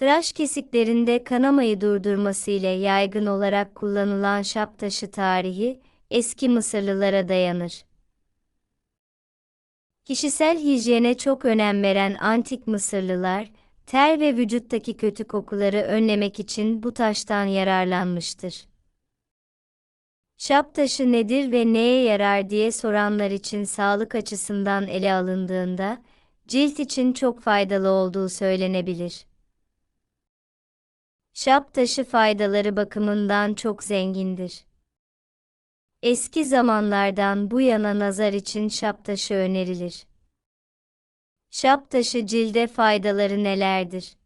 Tıraş kesiklerinde kanamayı durdurması ile yaygın olarak kullanılan şap taşı tarihi, eski Mısırlılara dayanır. Kişisel hijyene çok önem veren antik Mısırlılar, ter ve vücuttaki kötü kokuları önlemek için bu taştan yararlanmıştır. Şap taşı nedir ve neye yarar diye soranlar için sağlık açısından ele alındığında, cilt için çok faydalı olduğu söylenebilir. Şap taşı faydaları bakımından çok zengindir. Eski zamanlardan bu yana nazar için şap taşı önerilir. Şap taşı cilde faydaları nelerdir?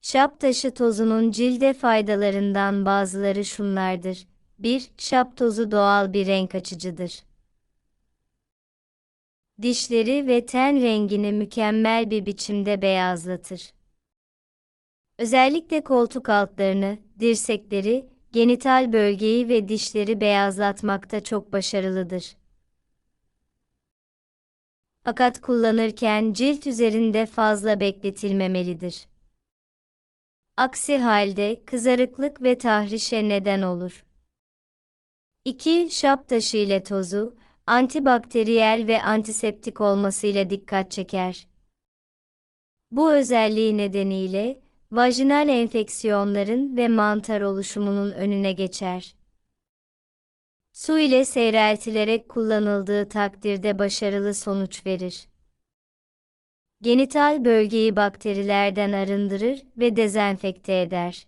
Şap taşı tozunun cilde faydalarından bazıları şunlardır. 1. Şap tozu doğal bir renk açıcıdır. Dişleri ve ten rengini mükemmel bir biçimde beyazlatır. Özellikle koltuk altlarını, dirsekleri, genital bölgeyi ve dişleri beyazlatmakta çok başarılıdır. Fakat kullanırken cilt üzerinde fazla bekletilmemelidir. Aksi halde kızarıklık ve tahrişe neden olur. 2. Şap taşı ile tozu, antibakteriyel ve antiseptik olmasıyla dikkat çeker. Bu özelliği nedeniyle, vajinal enfeksiyonların ve mantar oluşumunun önüne geçer. Su ile seyreltilerek kullanıldığı takdirde başarılı sonuç verir. Genital bölgeyi bakterilerden arındırır ve dezenfekte eder.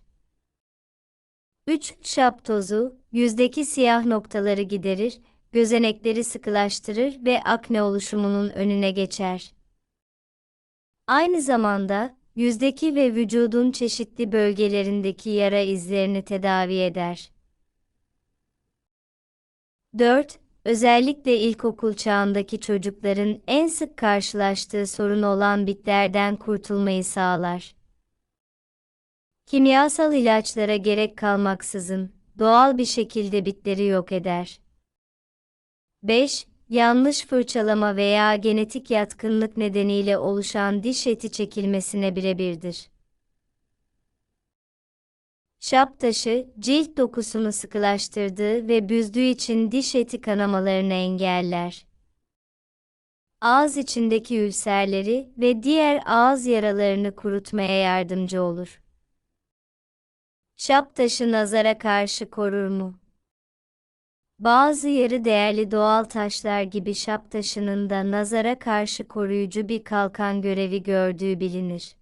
3. Şap tozu, yüzdeki siyah noktaları giderir, gözenekleri sıkılaştırır ve akne oluşumunun önüne geçer. Aynı zamanda, yüzdeki ve vücudun çeşitli bölgelerindeki yara izlerini tedavi eder. 4. Özellikle ilkokul çağındaki çocukların en sık karşılaştığı sorun olan bitlerden kurtulmayı sağlar. Kimyasal ilaçlara gerek kalmaksızın doğal bir şekilde bitleri yok eder. 5. Yanlış fırçalama veya genetik yatkınlık nedeniyle oluşan diş eti çekilmesine birebirdir. Şap taşı, cilt dokusunu sıkılaştırdığı ve büzdüğü için diş eti kanamalarını engeller. Ağız içindeki ülserleri ve diğer ağız yaralarını kurutmaya yardımcı olur. Şap taşı nazara karşı korur mu? Bazı yarı değerli doğal taşlar gibi şap taşının da nazara karşı koruyucu bir kalkan görevi gördüğü bilinir.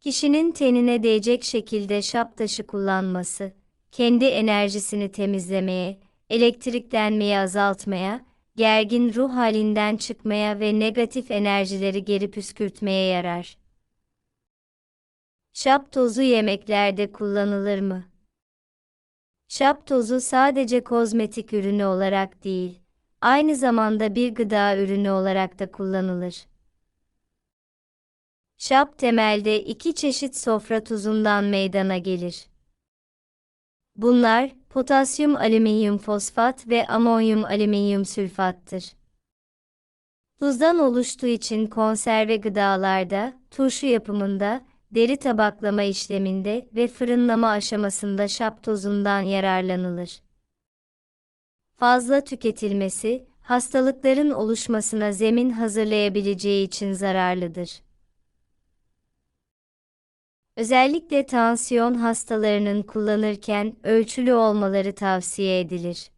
Kişinin tenine değecek şekilde şap taşı kullanması, kendi enerjisini temizlemeye, elektriklenmeyi azaltmaya, gergin ruh halinden çıkmaya ve negatif enerjileri geri püskürtmeye yarar. Şap tozu yemeklerde kullanılır mı? Şap tozu sadece kozmetik ürünü olarak değil, aynı zamanda bir gıda ürünü olarak da kullanılır. Şap temelde iki çeşit sofra tuzundan meydana gelir. Bunlar, potasyum alüminyum fosfat ve amonyum alüminyum sülfattır. Tuzdan oluştuğu için konserve gıdalarda, turşu yapımında, deri tabaklama işleminde ve fırınlama aşamasında şap tozundan yararlanılır. Fazla tüketilmesi, hastalıkların oluşmasına zemin hazırlayabileceği için zararlıdır. Özellikle tansiyon hastalarının kullanırken ölçülü olmaları tavsiye edilir.